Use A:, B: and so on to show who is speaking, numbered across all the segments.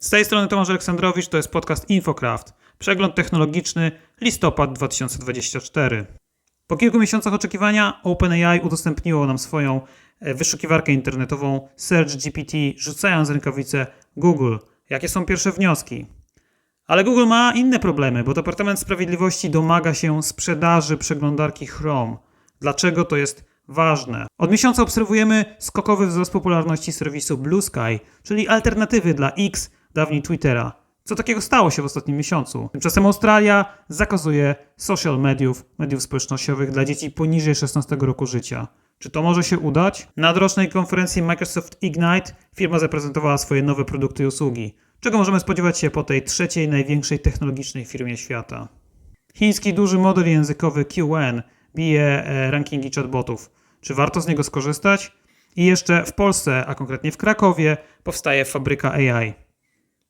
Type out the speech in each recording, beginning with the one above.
A: Z tej strony Tomasz Aleksandrowicz, to jest podcast Infocraft. Przegląd technologiczny, listopad 2024. Po kilku miesiącach oczekiwania OpenAI udostępniło nam swoją e, wyszukiwarkę internetową SearchGPT, rzucając rękawice Google. Jakie są pierwsze wnioski? Ale Google ma inne problemy, bo Departament Sprawiedliwości domaga się sprzedaży przeglądarki Chrome. Dlaczego to jest ważne? Od miesiąca obserwujemy skokowy wzrost popularności serwisu Blue Sky, czyli alternatywy dla X, dawniej Twittera. Co takiego stało się w ostatnim miesiącu? Tymczasem Australia zakazuje social mediów, mediów społecznościowych dla dzieci poniżej 16 roku życia. Czy to może się udać? Na dorocznej konferencji Microsoft Ignite firma zaprezentowała swoje nowe produkty i usługi. Czego możemy spodziewać się po tej trzeciej największej technologicznej firmie świata? Chiński duży model językowy QN bije e, rankingi chatbotów. Czy warto z niego skorzystać? I jeszcze w Polsce, a konkretnie w Krakowie, powstaje fabryka AI.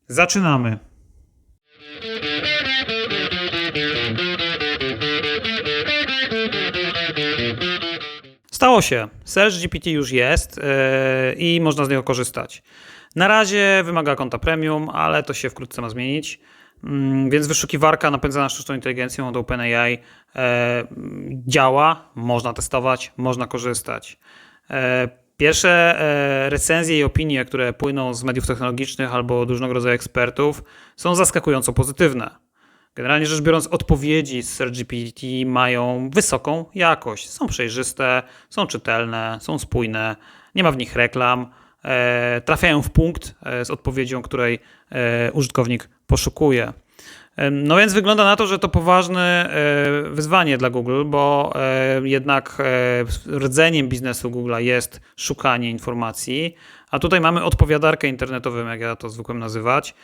A: Zaczynamy. Stało się. Search GPT już jest yy, i można z niego korzystać. Na razie wymaga konta premium, ale to się wkrótce ma zmienić. Mm, Więc wyszukiwarka napędzana sztuczną inteligencją od OpenAI e, działa, można testować, można korzystać. E, Pierwsze e, recenzje i opinie, które płyną z mediów technologicznych albo od różnego rodzaju ekspertów, są zaskakująco pozytywne. Generalnie rzecz biorąc, odpowiedzi z SearchGPT mają wysoką jakość. Są przejrzyste, są czytelne, są spójne, nie ma w nich reklam, e, trafiają w punkt e, z odpowiedzią, której użytkownik poszukuje. No więc wygląda na to, że to poważne e, wyzwanie dla Google, bo e, jednak e, rdzeniem biznesu Google'a jest szukanie informacji, a tutaj mamy odpowiadarkę internetową, jak ja to zwykłem nazywać,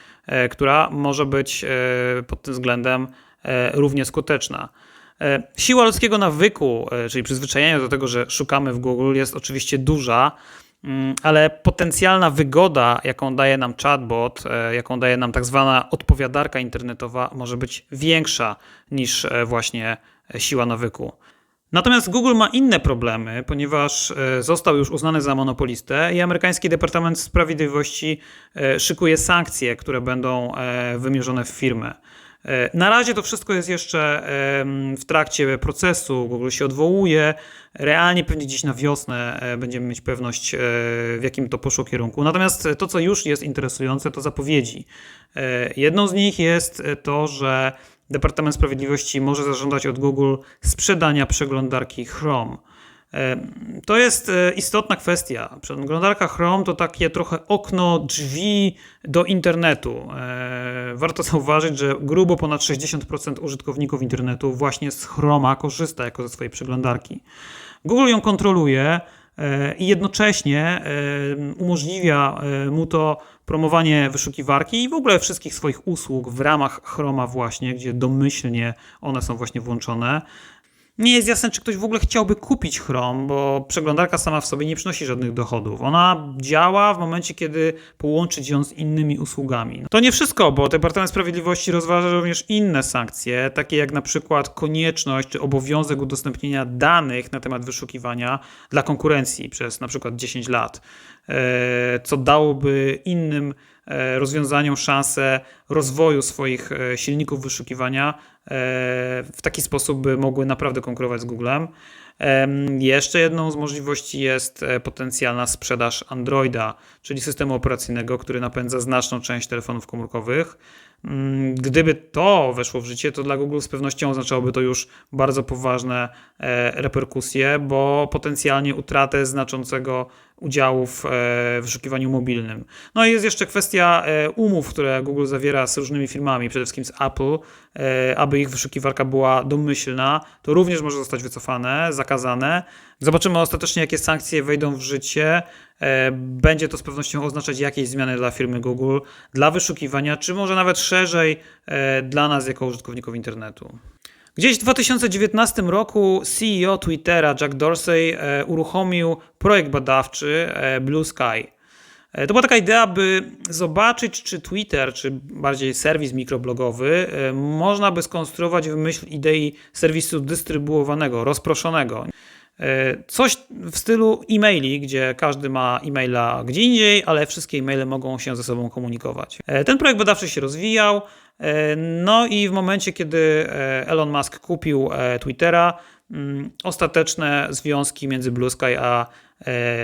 A: która może być pod tym względem równie skuteczna. Siła ludzkiego nawyku, czyli przyzwyczajenia do tego, że szukamy w Google, jest oczywiście duża, ale potencjalna wygoda, jaką daje nam chatbot, e, jaką daje nam tak zwana odpowiadarka internetowa, może być większa niż e, właśnie e, siła nawyku. Natomiast Google ma inne problemy, ponieważ został już uznany za monopolistę i amerykański Departament Sprawiedliwości szykuje sankcje, które będą wymierzone w firmę. E, Na razie to wszystko jest jeszcze w trakcie procesu. Google się odwołuje. Realnie pewnie gdzieś na wiosnę e, będziemy mieć pewność, e, w jakim to poszło kierunku. Natomiast to, co już jest interesujące, to zapowiedzi. Jedną z nich jest to, że Departament Sprawiedliwości może zażądać od Google sprzedania przeglądarki Chrome. E, To jest e, istotna kwestia. Przeglądarka Chrome to takie trochę okno, drzwi do internetu. E, Warto zauważyć, że grubo ponad 60% użytkowników internetu właśnie z Chroma korzysta jako ze swojej przeglądarki. Google ją kontroluje i jednocześnie umożliwia mu to promowanie wyszukiwarki i w ogóle wszystkich swoich usług w ramach Chroma właśnie, gdzie domyślnie one są właśnie włączone. Nie jest jasne, czy ktoś w ogóle chciałby kupić Chrome, bo przeglądarka sama w sobie nie przynosi żadnych dochodów. Ona działa w momencie, kiedy połączyć ją z innymi usługami. To nie wszystko, bo Departament Sprawiedliwości rozważa również inne sankcje, takie jak na przykład konieczność czy obowiązek udostępnienia danych na temat wyszukiwania dla konkurencji przez na przykład 10 lat, e, co dałoby innym rozwiązaniom szansę rozwoju swoich e, silników wyszukiwania e, w taki sposób, by mogły naprawdę konkurować z Googlem. Em, Jeszcze jedną z możliwości jest e, potencjalna sprzedaż Androida, czyli systemu operacyjnego, który napędza znaczną część telefonów komórkowych. Mm, Gdyby to weszło w życie, to dla Google z pewnością oznaczałoby to już bardzo poważne e, reperkusje, bo potencjalnie utratę znaczącego udziału w e, wyszukiwaniu mobilnym. No i jest jeszcze kwestia e, umów, które Google zawiera z różnymi firmami, przede wszystkim z Apple, e, aby ich wyszukiwarka była domyślna, to również może zostać wycofane, zakazane. Zobaczymy ostatecznie, jakie sankcje wejdą w życie. Będzie to z pewnością oznaczać jakieś zmiany dla firmy Google, dla wyszukiwania, czy może nawet szerzej dla nas jako użytkowników internetu. Gdzieś w 2019 roku CEO Twittera Jack Dorsey e, uruchomił projekt badawczy e, Blue Sky. E, To była taka idea, by zobaczyć, czy Twitter, czy bardziej serwis mikroblogowy, można by skonstruować w myśl idei serwisu dystrybuowanego, rozproszonego. Coś w stylu e-maili, gdzie każdy ma e-maila gdzie indziej, ale wszystkie e-maile mogą się ze sobą komunikować. Ten projekt badawczy się rozwijał, no i w momencie, kiedy Elon Musk kupił Twittera, mm, ostateczne związki między Blue Sky a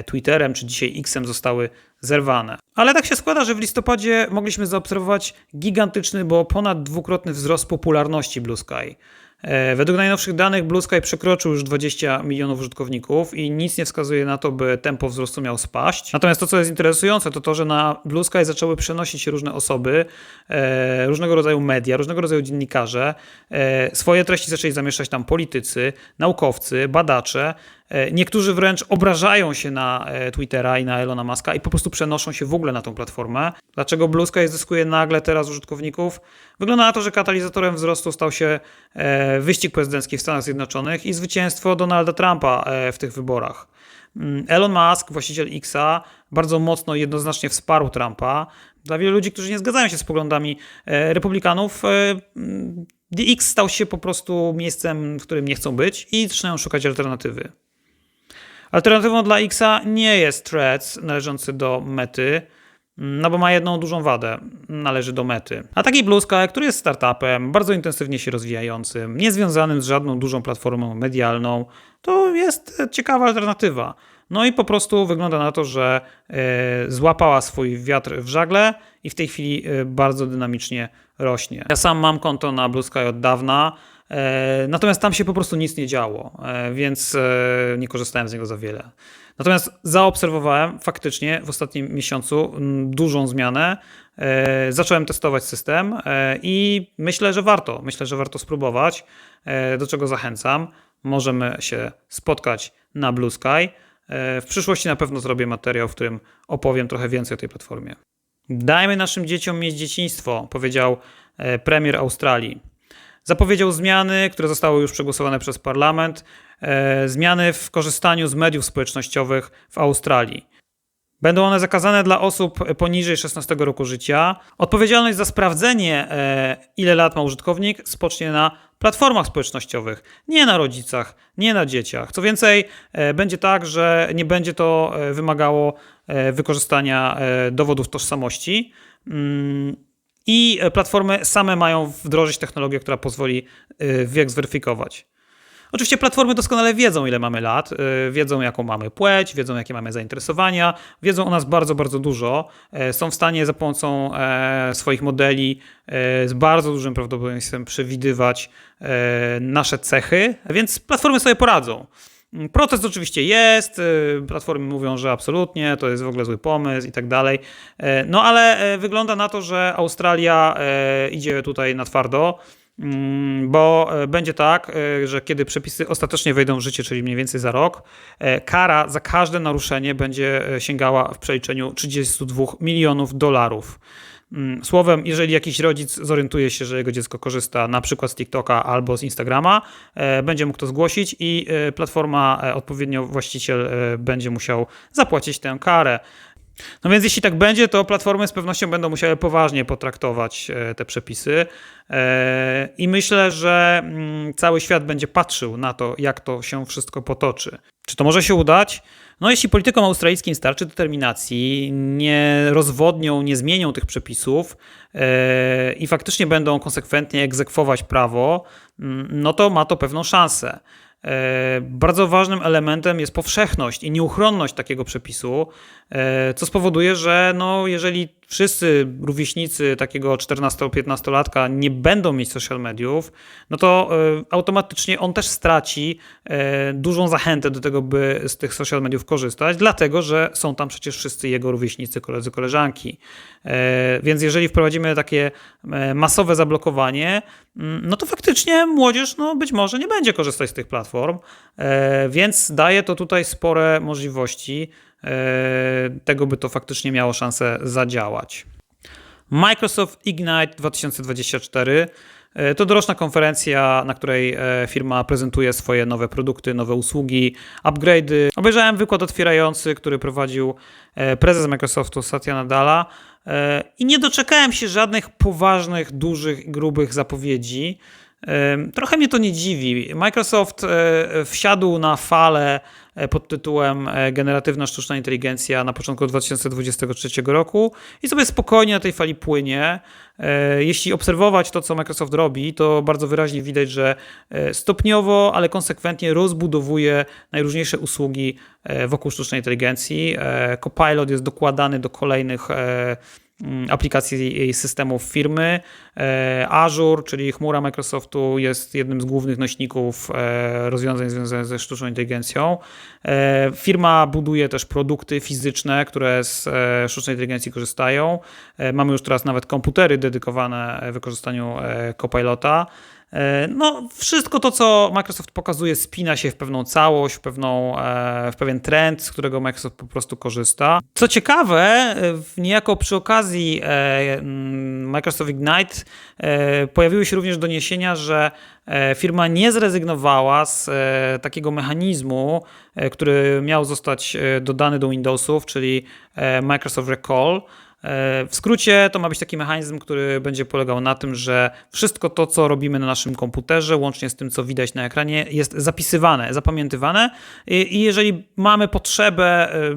A: Twitterem, czy dzisiaj Xem zostały zerwane. Ale tak się składa, że w listopadzie mogliśmy zaobserwować gigantyczny, bo ponad dwukrotny wzrost popularności Blue Sky. E, według najnowszych danych Blue Sky przekroczył już 20 milionów użytkowników i nic nie wskazuje na to, by tempo wzrostu miało spaść. Natomiast to, co jest interesujące, to to, że na Blue Sky zaczęły przenosić się różne osoby, e, różnego rodzaju media, różnego rodzaju dziennikarze. E, swoje treści zaczęli zamieszczać tam politycy, naukowcy, badacze. Niektórzy wręcz obrażają się na Twittera i na Elona Muska i po prostu przenoszą się w ogóle na tą platformę. Dlaczego Blue Sky zyskuje nagle teraz użytkowników? Wygląda na to, że katalizatorem wzrostu stał się wyścig prezydencki w Stanach Zjednoczonych i zwycięstwo Donalda Trumpa e, w tych wyborach. Mm, Elon Musk, właściciel Xa, bardzo mocno i jednoznacznie wsparł Trumpa. Dla wielu ludzi, którzy nie zgadzają się z poglądami e, republikanów, e, mm, stał się po prostu miejscem, w którym nie chcą być i zaczynają szukać alternatywy. Alternatywą dla Xa nie jest Threads należący do Mety, no bo ma jedną dużą wadę, należy do mety. A taki Blue Sky, który jest startupem, bardzo intensywnie się rozwijającym, niezwiązanym z żadną dużą platformą medialną, to jest ciekawa alternatywa. No i po prostu wygląda na to, że e, złapała swój wiatr w żagle i w tej chwili e, bardzo dynamicznie rośnie. Ja sam mam konto na Blue Sky od dawna, natomiast tam się po prostu nic nie działo, więc nie korzystałem z niego za wiele. Natomiast zaobserwowałem faktycznie w ostatnim miesiącu dużą zmianę. E, zacząłem testować system e, i myślę, że warto. Myślę, że warto spróbować, e, do czego zachęcam. Możemy się spotkać na Blue Sky. W przyszłości na pewno zrobię materiał, w którym opowiem trochę więcej o tej platformie. Dajmy naszym dzieciom mieć dzieciństwo, powiedział premier Australii. Zapowiedział zmiany, które zostały już przegłosowane przez parlament, e, zmiany w korzystaniu z mediów społecznościowych w Australii. Będą one zakazane dla osób poniżej 16 roku życia. Odpowiedzialność za sprawdzenie, e, ile lat ma użytkownik, spocznie na platformach społecznościowych, nie na rodzicach, nie na dzieciach. Co więcej, e, będzie tak, że nie będzie to wymagało wykorzystania dowodów tożsamości. Mm, i e, platformy same mają wdrożyć technologię, która pozwoli e, wiek zweryfikować. Oczywiście platformy doskonale wiedzą, ile mamy lat, e, wiedzą, jaką mamy płeć, wiedzą, jakie mamy zainteresowania, wiedzą o nas bardzo, bardzo dużo. Są w stanie za pomocą swoich modeli z bardzo dużym prawdopodobieństwem przewidywać nasze cechy, więc platformy sobie poradzą. Protest oczywiście jest, y, platformy mówią, że absolutnie, to jest w ogóle zły pomysł i tak dalej. E, no ale e, wygląda na to, że Australia e, idzie tutaj na twardo, mm, bo będzie tak, że kiedy przepisy ostatecznie wejdą w życie, czyli mniej więcej za rok, kara za każde naruszenie będzie sięgała w przeliczeniu 32 milionów dolarów. Mm, słowem, jeżeli jakiś rodzic zorientuje się, że jego dziecko korzysta na przykład z TikToka albo z Instagrama, e, będzie mógł to zgłosić i e, platforma, e, odpowiednio właściciel będzie musiał zapłacić tę karę. No więc jeśli tak będzie, to platformy z pewnością będą musiały poważnie potraktować te przepisy. I myślę, że mm, cały świat będzie patrzył na to, jak to się wszystko potoczy. Czy to może się udać? No, jeśli politykom australijskim starczy determinacji, nie rozwodnią, nie zmienią tych przepisów yy, i faktycznie będą konsekwentnie egzekwować prawo, yy, no to ma to pewną szansę. E, bardzo ważnym elementem jest powszechność i nieuchronność takiego przepisu, e, co spowoduje, że no, jeżeli wszyscy rówieśnicy takiego 14-15-latka nie będą mieć social mediów, no to e, automatycznie on też straci dużą zachętę do tego, by z tych social mediów korzystać, dlatego że są tam przecież wszyscy jego rówieśnicy, koledzy, koleżanki. Więc jeżeli wprowadzimy takie masowe zablokowanie, mm, no to faktycznie młodzież no, być może nie będzie korzystać z tych platform e, więc daje to tutaj spore możliwości e, tego, by to faktycznie miało szansę zadziałać. Microsoft Ignite 2024 e, to doroczna konferencja, na której firma prezentuje swoje nowe produkty, nowe usługi, upgrade'y. Obejrzałem wykład otwierający, który prowadził prezes Microsoftu Satya Nadella i nie doczekałem się żadnych poważnych, dużych, grubych zapowiedzi. Trochę mnie to nie dziwi. Microsoft wsiadł na falę E, pod tytułem e, Generatywna sztuczna inteligencja na początku 2023 roku i sobie spokojnie na tej fali płynie. E, jeśli obserwować to, co Microsoft robi, to bardzo wyraźnie widać, że stopniowo, ale konsekwentnie rozbudowuje najróżniejsze usługi wokół sztucznej inteligencji. Copilot jest dokładany do kolejnych aplikacji i systemów firmy. E, Azure, czyli chmura Microsoftu, jest jednym z głównych nośników e, rozwiązań związanych ze sztuczną inteligencją. E, firma buduje też produkty fizyczne, które z sztucznej inteligencji korzystają. Mamy już teraz nawet komputery dedykowane wykorzystaniu Copilota. E, no, wszystko to, co Microsoft pokazuje, spina się w pewną całość, w, pewną, e, w pewien trend, z którego Microsoft po prostu korzysta. Co ciekawe, e, niejako przy okazji mm, Microsoft Ignite pojawiły się również doniesienia, że firma nie zrezygnowała z takiego mechanizmu, który miał zostać dodany do Windowsów, czyli Microsoft Recall. E, w skrócie to ma być taki mechanizm, który będzie polegał na tym, że wszystko to, co robimy na naszym komputerze, łącznie z tym, co widać na ekranie, jest zapisywane, zapamiętywane i jeżeli mamy potrzebę e,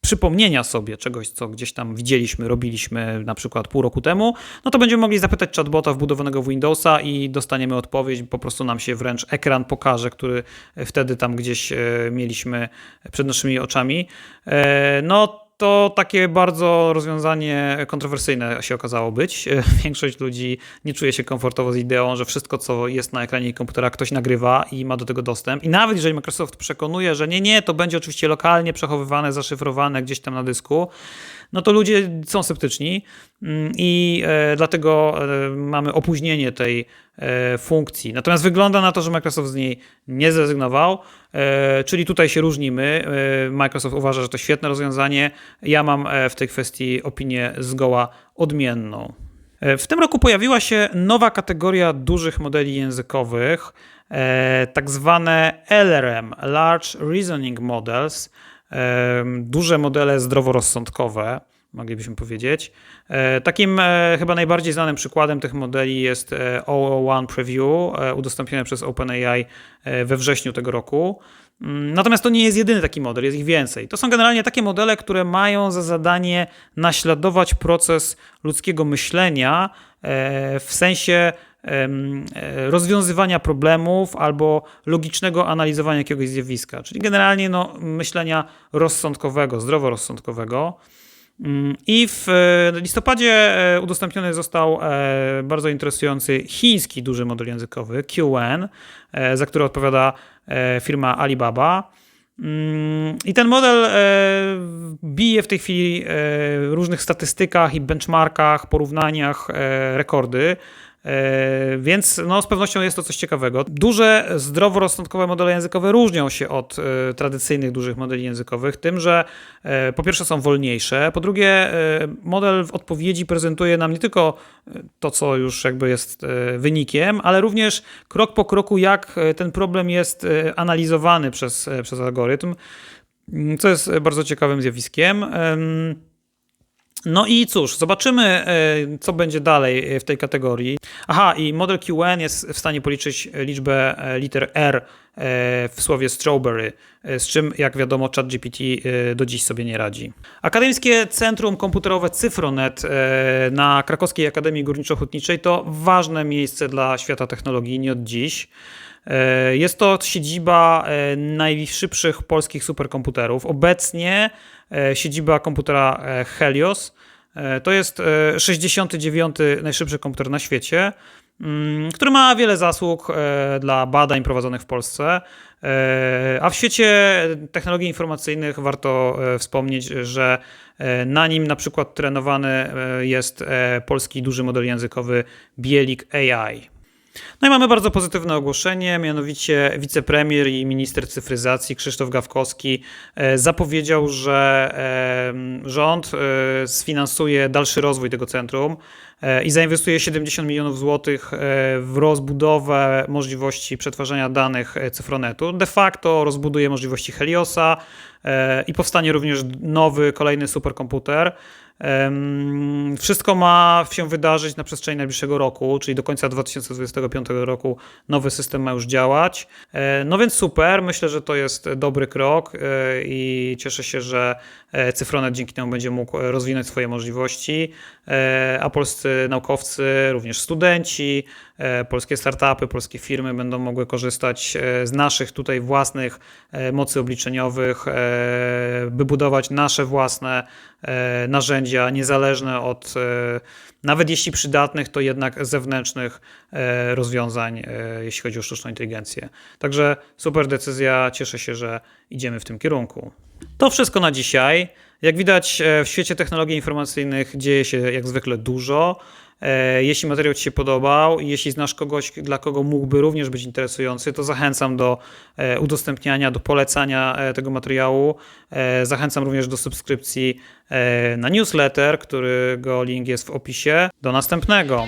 A: przypomnienia sobie czegoś, co gdzieś tam widzieliśmy, robiliśmy na przykład pół roku temu, no to będziemy mogli zapytać chatbota wbudowanego w Windowsa i dostaniemy odpowiedź, po prostu nam się wręcz ekran pokaże, który wtedy tam gdzieś e, mieliśmy przed naszymi oczami. No to takie bardzo rozwiązanie kontrowersyjne się okazało być. Większość ludzi nie czuje się komfortowo z ideą, że wszystko, co jest na ekranie komputera, ktoś nagrywa i ma do tego dostęp. I nawet jeżeli Microsoft przekonuje, że nie, nie, to będzie oczywiście lokalnie przechowywane, zaszyfrowane gdzieś tam na dysku, no to ludzie są sceptyczni mm, i e, dlatego e, mamy opóźnienie tej funkcji. Natomiast wygląda na to, że Microsoft z niej nie zrezygnował, czyli tutaj się różnimy. Microsoft uważa, że to świetne rozwiązanie. Ja mam w tej kwestii opinię zgoła odmienną. W tym roku pojawiła się nowa kategoria dużych modeli językowych, tak zwane LRM, Large Reasoning Models duże modele zdroworozsądkowe, moglibyśmy powiedzieć. E, takim e, chyba najbardziej znanym przykładem tych modeli jest e, OO1 Preview, udostępnione przez OpenAI we wrześniu tego roku. Mm, natomiast to nie jest jedyny taki model, jest ich więcej. To są generalnie takie modele, które mają za zadanie naśladować proces ludzkiego myślenia w sensie rozwiązywania problemów albo logicznego analizowania jakiegoś zjawiska, czyli generalnie no, myślenia rozsądkowego, zdroworozsądkowego. Mm, I w e, listopadzie e, udostępniony został bardzo interesujący chiński duży model językowy, QN, za który odpowiada firma Alibaba. Mm, I ten model bije w tej chwili w różnych statystykach i benchmarkach, porównaniach rekordy. E, więc no, z pewnością jest to coś ciekawego. Duże, zdroworozsądkowe modele językowe różnią się od e, tradycyjnych dużych modeli językowych, tym, że e, po pierwsze są wolniejsze, po drugie model w odpowiedzi prezentuje nam nie tylko to, co już jakby jest wynikiem, ale również krok po kroku, jak ten problem jest analizowany przez, przez algorytm, co jest bardzo ciekawym zjawiskiem. No i cóż, zobaczymy, e, co będzie dalej w tej kategorii. Aha, i model QN jest w stanie policzyć liczbę e, liter R e, w słowie strawberry, z czym, jak wiadomo, ChatGPT do dziś sobie nie radzi. Akademickie Centrum Komputerowe Cyfronet na Krakowskiej Akademii Górniczo-Hutniczej to ważne miejsce dla świata technologii, nie od dziś. Jest to siedziba najszybszych polskich superkomputerów. Obecnie E, siedziba komputera e, Helios. E, to jest 69. najszybszy komputer na świecie, mm, który ma wiele zasług dla badań prowadzonych w Polsce. A w świecie technologii informacyjnych warto wspomnieć, że na nim na przykład trenowany jest polski duży model językowy Bielik AI. No i mamy bardzo pozytywne ogłoszenie, mianowicie wicepremier i minister cyfryzacji Krzysztof Gawkowski e, zapowiedział, że e, rząd e, sfinansuje dalszy rozwój tego centrum i zainwestuje 70 milionów złotych w rozbudowę możliwości przetwarzania danych cyfronetu. De facto rozbuduje możliwości Heliosa i powstanie również nowy, kolejny superkomputer. Wszystko ma się wydarzyć na przestrzeni najbliższego roku, czyli do końca 2025 roku nowy system ma już działać. E, No więc super, myślę, że to jest dobry krok e, i cieszę się, że e, Cyfronet dzięki temu będzie mógł rozwinąć swoje możliwości, a polscy naukowcy, również studenci, polskie startupy, polskie firmy będą mogły korzystać e, z naszych tutaj własnych e, mocy obliczeniowych, e, by budować nasze własne e, narzędzia, niezależne od, e, nawet jeśli przydatnych, to jednak zewnętrznych e, rozwiązań, e, jeśli chodzi o sztuczną inteligencję. Także super decyzja, cieszę się, że idziemy w tym kierunku. To wszystko na dzisiaj. Jak widać, e, w świecie technologii informacyjnych dzieje się jak zwykle dużo. E, Jeśli materiał Ci się podobał i jeśli znasz kogoś, dla kogo mógłby również być interesujący, to zachęcam do e, udostępniania, do polecania e, tego materiału. Zachęcam również do subskrypcji na newsletter, którego link jest w opisie. Do następnego.